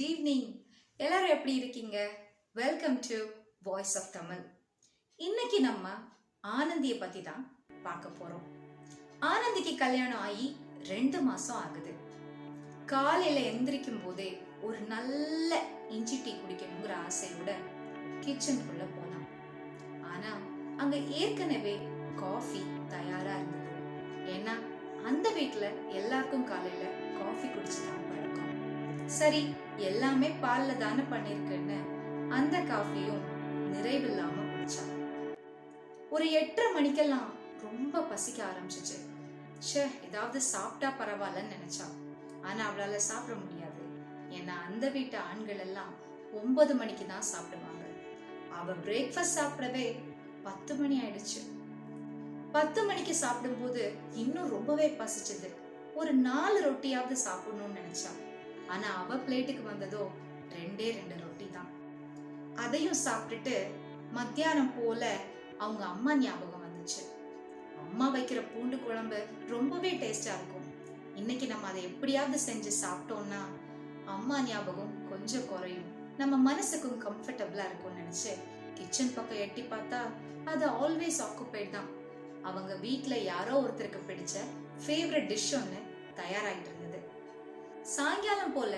Good evening எல்லாரும் எப்படி இருக்கீங்க? Welcome to voice of Tamil இன்னைக்கு நம்ம ஆனந்தியை பத்தி தான் பார்க்க போறோம். ஆனந்திக்கு கல்யாணம் ஆகி ரெண்டு மாசம் ஆகுது. காலையில எந்திரிக்கும் போதே ஒரு நல்ல இஞ்சி டீ குடிக்கணுங்கிற ஆசையோட கிச்சனுக்குள்ள போனான். ஆனா அங்க ஏற்கனவே காஃபி தயாரா இருந்தது. ஏன்னா அந்த வீட்டுல எல்லாருக்கும் காலையில காஃபி குடிச்சுதான் பழக்கம் சரி எல்லாமே பால்ல தானே பண்ணிருக்கேன்னு. அந்த காஃபியும் நிறைவில்லாம குடிச்சான் ஒரு எட்டரை மணிக்கெல்லாம் ரொம்ப பசிக்க ஆரம்பிச்சிச்சு. ச்சே ஏதாவது சாப்பிட்டா பரவாயில்லன்னு நினைச்சா. ஆனா அவளால சாப்பிட முடியாது. ஏன்னா அந்த வீட்டு ஆண்கள் எல்லாம் ஒன்பது மணிக்கு தான் சாப்பிடுவாங்க. அவ பிரேக்ஃபாஸ்ட் சாப்பிடவே பத்து மணி ஆயிடுச்சு. பத்து மணிக்கு சாப்பிடும்போது இன்னும் ரொம்பவே பசிச்சது. ஒரு நாலு ரொட்டியாவது சாப்பிடணும்னு நினைச்சா. ஆனா அவ பிளேட்டுக்கு வந்ததோ ரெண்டே ரெண்டு ரொட்டி தான். அதையும் சாப்பிட்டுட்டு மத்தியானம் போல அவங்க அம்மா ஞாபகம் வந்துச்சு. அம்மா வைக்கிற பூண்டு குழம்பு ரொம்பவே டேஸ்டா இருக்கும். இன்னைக்கு நம்ம அதை எப்படியாவது செஞ்சு சாப்பிட்டோம்னா அம்மா ஞாபகம் கொஞ்சம் குறையும். நம்ம மனசுக்கும் கம்ஃபர்டபுளா இருக்கும்னு நினைச்சு கிச்சன் பக்கம் எட்டி பார்த்தா அது ஆல்வேஸ் ஆக்குபைட் தான். அவங்க வீட்டில் யாரோ ஒருத்தருக்கு பிடிச்ச ஃபேவரட் டிஷ் ஒன்று தயாராகிட்டு இருந்தது. சாயங்காலம் போல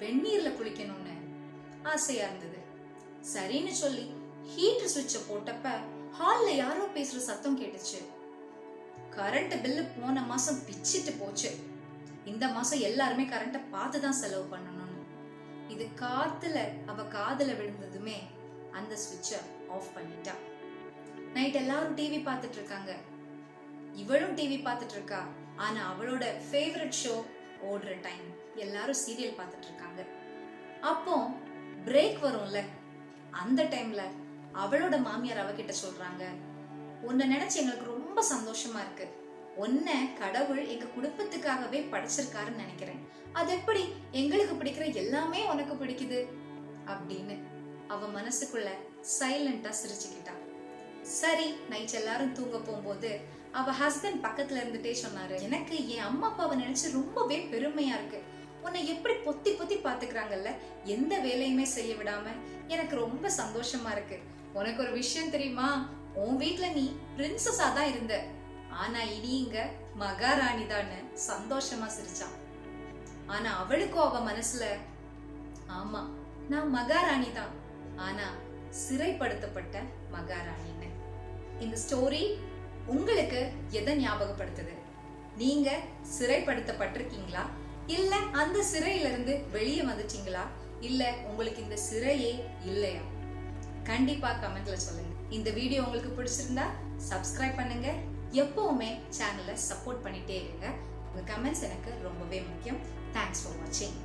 வெந்நீர்ல குளிக்கணும்னு ஆசையா இருந்தது. சரின்னு சொல்லி ஹீட்டர் சுவிட்ச போட்டப்ப ஹால்ல யாரோ பேசுற சத்தம் கேட்டுச்சு. கரண்ட் பில்லு போன மாசம் பிச்சிட்டு போச்சு. இந்த மாசம் எல்லாருமே கரண்ட பார்த்து தான் செலவு பண்ணணும்னு. இது காத்துல அவ காதல விழுந்ததுமே அந்த சுவிட்ச ஆஃப் பண்ணிட்டா. நைட் எல்லாரும் டிவி பார்த்துட்டு இருக்காங்க. இவளும் டிவி பார்த்துட்டு இருக்கா. ஆனா அவளோட ஃபேவரட் ஷோ ஓடுற டைம் எல்லாரும் சீரியல் பார்த்துட்டு இருக்காங்க அப்போ பிரேக் வரும்ல? அந்த டைம்ல அவளோட மாமியார் அவகிட்ட சொல்றாங்க உன்னை நினைச்சு எங்களுக்கு ரொம்ப சந்தோஷமா இருக்கு. உன்னை கடவுள் எங்க குடும்பத்துக்காகவே படைச்சிருக்காருன்னு நினைக்கிறேன். அது எப்படி? எங்களுக்கு பிடிக்கிற எல்லாமே உனக்கு பிடிக்குது. அப்படின்னு அவ மனசுக்குள்ள சைலண்டா சிரிச்சுக்கிட்டான் சரி நைட் எல்லாரும் தூங்க போகும்போது அவ ஹஸ்பண்ட் பக்கத்துல இருந்துட்டே சொன்னாரு. எனக்கு என் அம்மா அப்பாவை நினைச்சு ரொம்பவே பெருமையா இருக்கு. உன்னை எப்படி பொத்தி பொத்தி பாத்துக்கிறாங்கல்ல? எந்த வேலையுமே செய்ய விடாம எனக்கு ரொம்ப சந்தோஷமா இருக்கு. உனக்கு ஒரு விஷயம் தெரியுமா? உன் வீட்ல நீ பிரின்சஸா தான் இருந்த. ஆனா இனி இங்க மகாராணி தான் சந்தோஷமா சிரிச்சான். ஆனா அவளுக்கும் அவ மனசுல ஆமா நான் மகாராணி தான். ஆனா சிறைப்படுத்தப்பட்ட மகாராணின்னு. இந்த ஸ்டோரி உங்களுக்கு எதை ஞாபகப்படுத்துது? நீங்க சிறைப்படுத்தப்பட்டிருக்கீங்களா? இல்ல அந்த சிறையில இருந்து வெளியே வந்துட்டீங்களா? இல்ல உங்களுக்கு இந்த சிறையே இல்லையா? கண்டிப்பா கமெண்ட்ல சொல்லுங்க. இந்த வீடியோ உங்களுக்கு பிடிச்சிருந்தா சப்ஸ்கிரைப் பண்ணுங்க. எப்பவுமே சேனலை சப்போர்ட் பண்ணிட்டே இருங்க. உங்க கமெண்ட்ஸ் எனக்கு ரொம்பவே முக்கியம். தேங்க்ஸ் ஃபார் வாட்சிங்